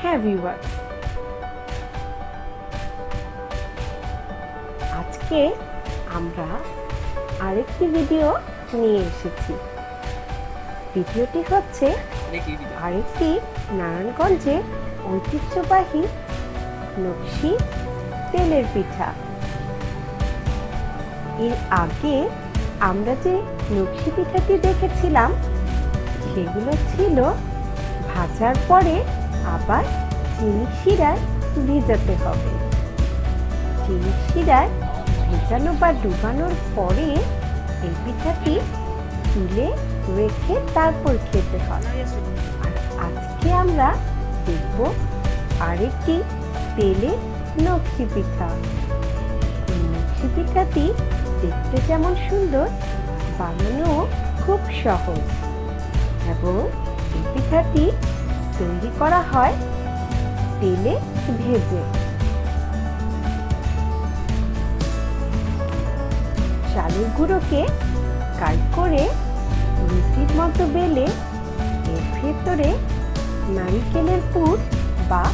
হ্যাঁ ভিউয়ার আজকে আমরা আরেকটি ভিডিও নিয়ে এসেছি। ভিডিওটি হচ্ছে আরেকটি নারায়ণগঞ্জের ঐতিহ্যবাহী নকশি তেলের পিঠা। এর আগে আমরা যে নকশি পিঠাটি দেখেছিলাম সেগুলো ছিল ভাজার পরে আবার চিনি শিরায় ভেজাতে হবে। চিনি শিরায় ভেজানো বা ডুবানোর পরে এই পিঠাটি তুলে রেখে তারপর খেতে হয় আজকে আমরা দেখব আরেকটি তেলের নকশি পিঠা। এই নকশি পিঠাটি দেখতে যেমন সুন্দর বানানো খুব সহজ। এবং এই পিঠাটি তৈরি করা হয় তেলে ভেজে। চালের গুঁড়োকে কাট করে রুটির মতো বেলে এর ভেতরে নারিকেলের পুর বা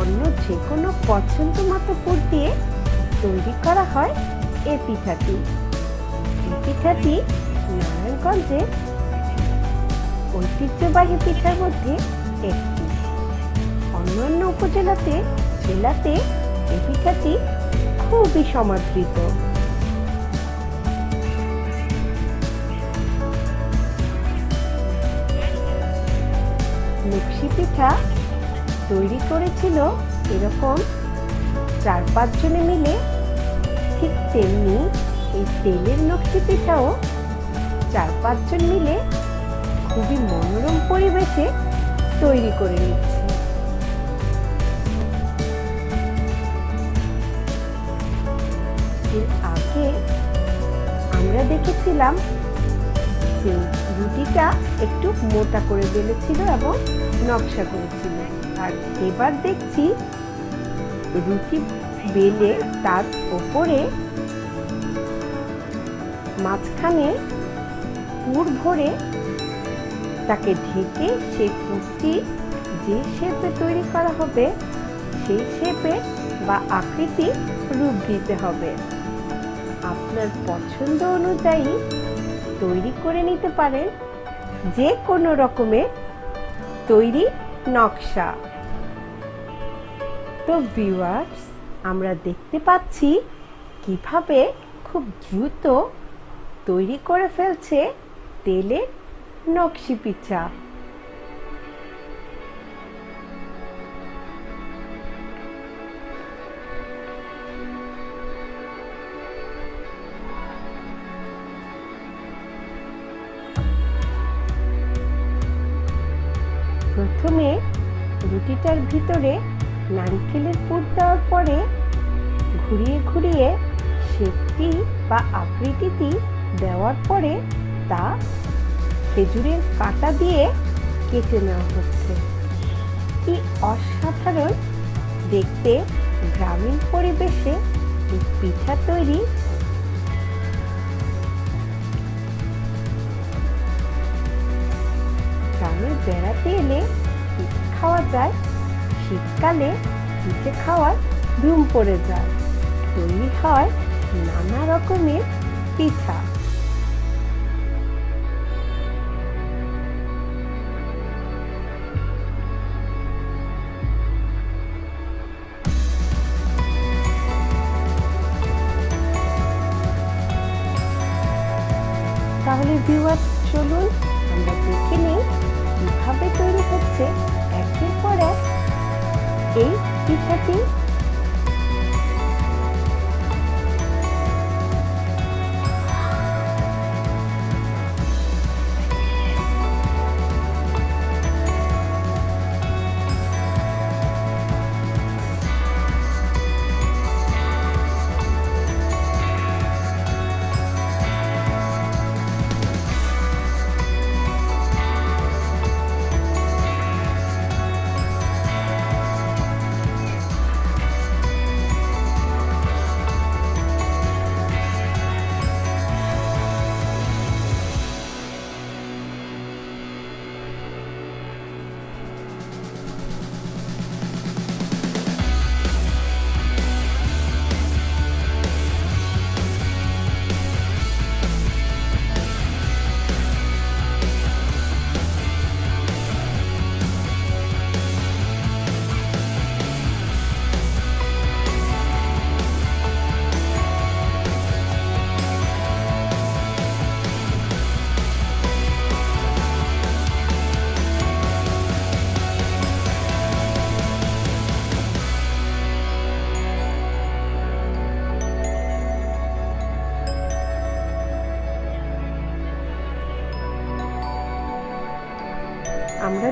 অন্য যে কোনো পছন্দ মতো পুর দিয়ে তৈরি করা হয় এ পিঠাটি। এই পিঠাটি নারায়ণগঞ্জের ঐতিহ্যবাহী পিঠার মধ্যে একটি। অন্যান্য উপজেলাতে, জেলাতে এই পিঠাটি খুবই সমাদৃত। নকশি পিঠা তৈরি করেছিল এরকম চার পাঁচজনে মিলে। ঠিক তেমনি এই তেলের নকশি পিঠাও চার পাঁচজন মিলে খুবই মনোরম পরিবেশে তৈরি করে নিচ্ছে। আগে আমরা দেখেছিলাম যে রুটিটা একটু মোটা করে বেলেছিল এবং নকশা করেছিল। আর এবার দেখছি রুটি বেলে তার ওপরে মাঝখানে পুর ভরে তাকে ঢেকে সেই পুরটি যে শেপে তৈরি করা হবে, সেই শেপে বা আকৃতি রূপ দিতে হবে। আপনার পছন্দ অনুযায়ী তৈরি করে নিতে পারেন যে কোনো রকমের তৈরি নকশা। তো ভিউয়ার্স আমরা দেখতে পাচ্ছি কীভাবে খুব দ্রুত তৈরি করে ফেলছে তেলের নকশি পিঠা। প্রথমে রুটিটার ভিতরে নারকেলের পুর দেওয়ার পরে ঘুরিয়ে ঘুরিয়ে শেপটি বা আকৃতিটি দেওয়ার পরে তা খেজুরের কাঁটা দিয়ে কেটে নেওয়া হচ্ছে। কি অসাধারণ! দেখতে গ্রামীণ পরিবেশে পিঠা তৈরি। গ্রামে বেড়াতে এলে খাওয়া যায়, শীতকালে পিঠে খাওয়ার ধুম পড়ে যায়। তৈরি হয় নানা রকমের পিঠা। তাহলে ভিউয়ার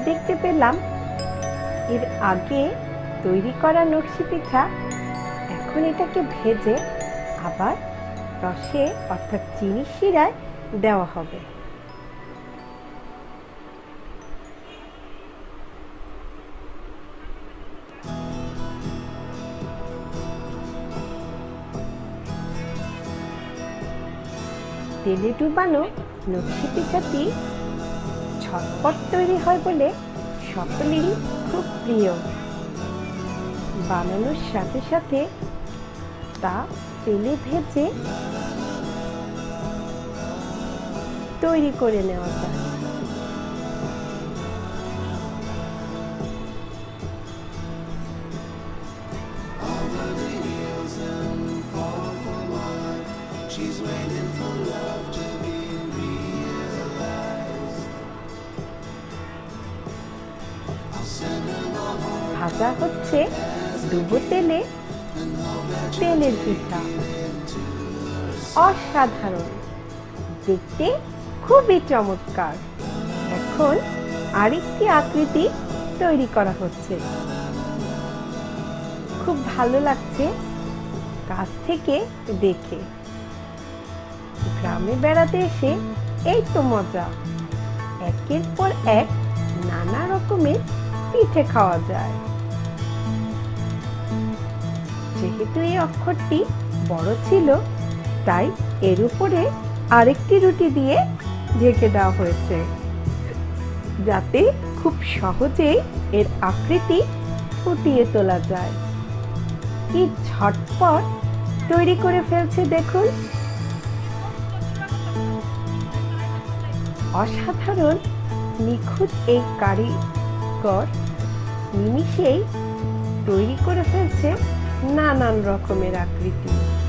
দেখতে পেলাম, এর আগে তৈরি করা নকশি পিঠা, এখন এটাকে ভেজে আবার রসে, অর্থাৎ চিনি শিরায় দেওয়া হবে। তেলে ডুবানো নকশি পিঠাটি ছটপট তৈরি হয় বলে সকলেরই খুব প্রিয়। বানানোর সাথে সাথে তা তেলে ভেজে তৈরি করে নেওয়া যায়। ভাজা হচ্ছে ডুবো তেলে, তেলের পিঠা। অসাধারণ, দেখতে খুবই চমৎকার। এখন আরেকটি আকৃতি তৈরি করা হচ্ছে। খুব ভালো লাগছে কাছ থেকে দেখে। গ্রামে বেড়াতে এসে এই তো মজা। একের পর এক নানা রকমের পিঠে খাওয়া যায়। যেহেতু এই অক্ষরটি বড় ছিল, তাই এর উপরে আরেকটি রুটি দিয়ে ঢেকে দেওয়া হয়েছে। যাতে খুব সহজেই এর আকৃতি ফুটিয়ে তোলা যায়। কি ঝটপট তৈরি করে ফেলছে দেখুন। অসাধারণ, নিখুঁত এই কারিগর নিমিষেই তৈরি করে ফেলছে নানান রকমের আকৃতি।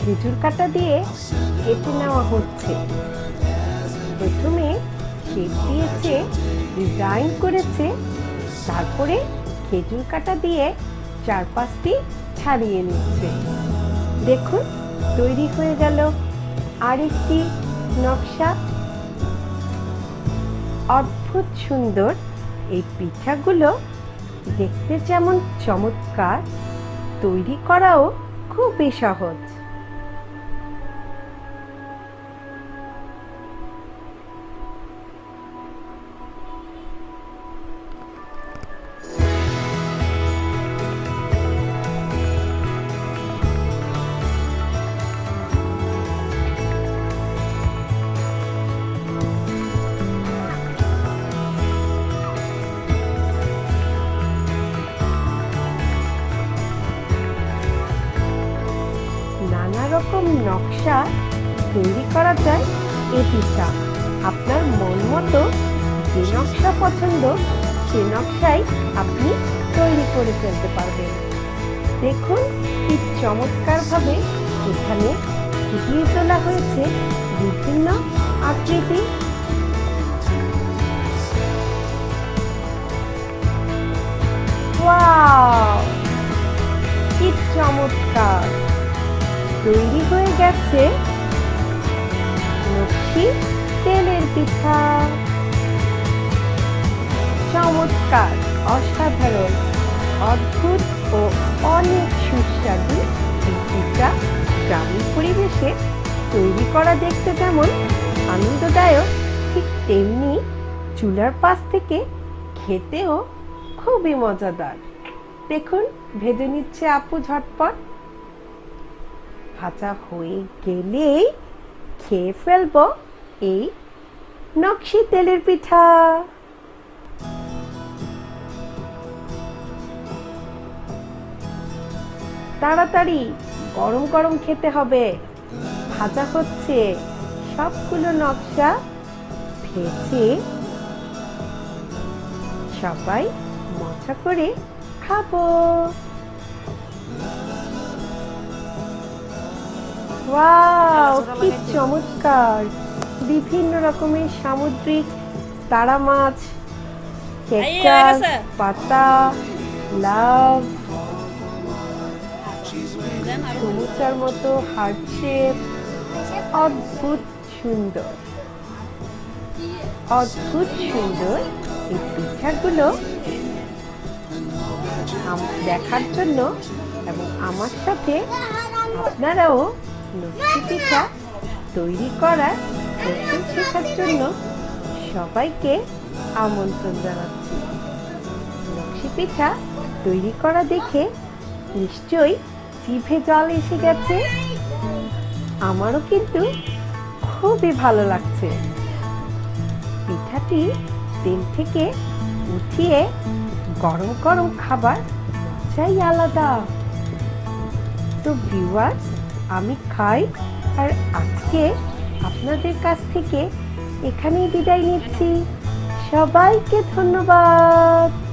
খেজুর কাটা দিয়ে কেটে নেওয়া হচ্ছে। প্রথমে শেপ দিয়েছে ডিজাইন করেছে, তারপরে খেজুর কাটা দিয়ে চার পাঁচটি ছাড়িয়ে নিচ্ছে। দেখুন, তৈরি হয়ে গেল আরেকটি নকশা। অদ্ভুত সুন্দর এই পিঠাগুলো দেখতে যেমন চমৎকার, তৈরি করাও খুবই সহজ। নকশা তৈরি করা যায় এ পিঠা আপনার মন মতো যে নকশা পছন্দ, সে নকশাই আপনি তৈরি করে ফেলতে পারবেন। দেখুন কি চমৎকারভাবে এখানে ফুটিয়ে তোলা হয়েছে বিভিন্ন আকৃতি। কি চমৎকার! তৈরি হয়ে গেছে লক্ষ্মী তেলের পিঠা। চমৎকার, অসাধারণ, অদ্ভুত ও অনেক সুস্বাদু এই পিঠা গ্রামীণ পরিবেশে তৈরি করা দেখতে যেমন আনন্দদায়ক, ঠিক তেমনি চুলার পাশ থেকে খেতেও খুবই মজাদার। দেখুন, ভেজে নিচ্ছে আপু ঝটপট। ভাজা হয়ে গেলেই খেয়ে ফেলব এই নকশি তেলের পিঠা। তাড়াতাড়ি গরম গরম খেতে হবে। ভাজা হচ্ছে সবগুলো নকশা ভেজে সবাই মজা করে খাব। ওয়াও কি চমৎকার। বিভিন্ন রকমের সামুদ্রিক তারা মাছ ক্যাকটাস পাতা লাভ সমুচার মতো হার্ট। শেপ অদ্ভুত সুন্দর। অদ্ভুত সুন্দর এই পিঠাগুলো দেখার জন্য এবং আমার সাথে আপনারাও লক্ষ্মী পিঠা তৈরি করার কৌশল শেখার জন্য সবাইকে আমন্ত্রণ জানাচ্ছি। লক্ষ্মী পিঠা তৈরি করা দেখে নিশ্চয়ই জিভে জল এসে গেছে। আমারও কিন্তু খুবই ভালো লাগছে। পিঠাটি তেল থেকে উঠিয়ে গরম গরম খাবার, মজাই আলাদা। তো ভিউয়ার্স আমি খাই আর আজকে আপনাদের কাছ থেকে এখানেই বিদায় নিচ্ছি। সবাইকে ধন্যবাদ।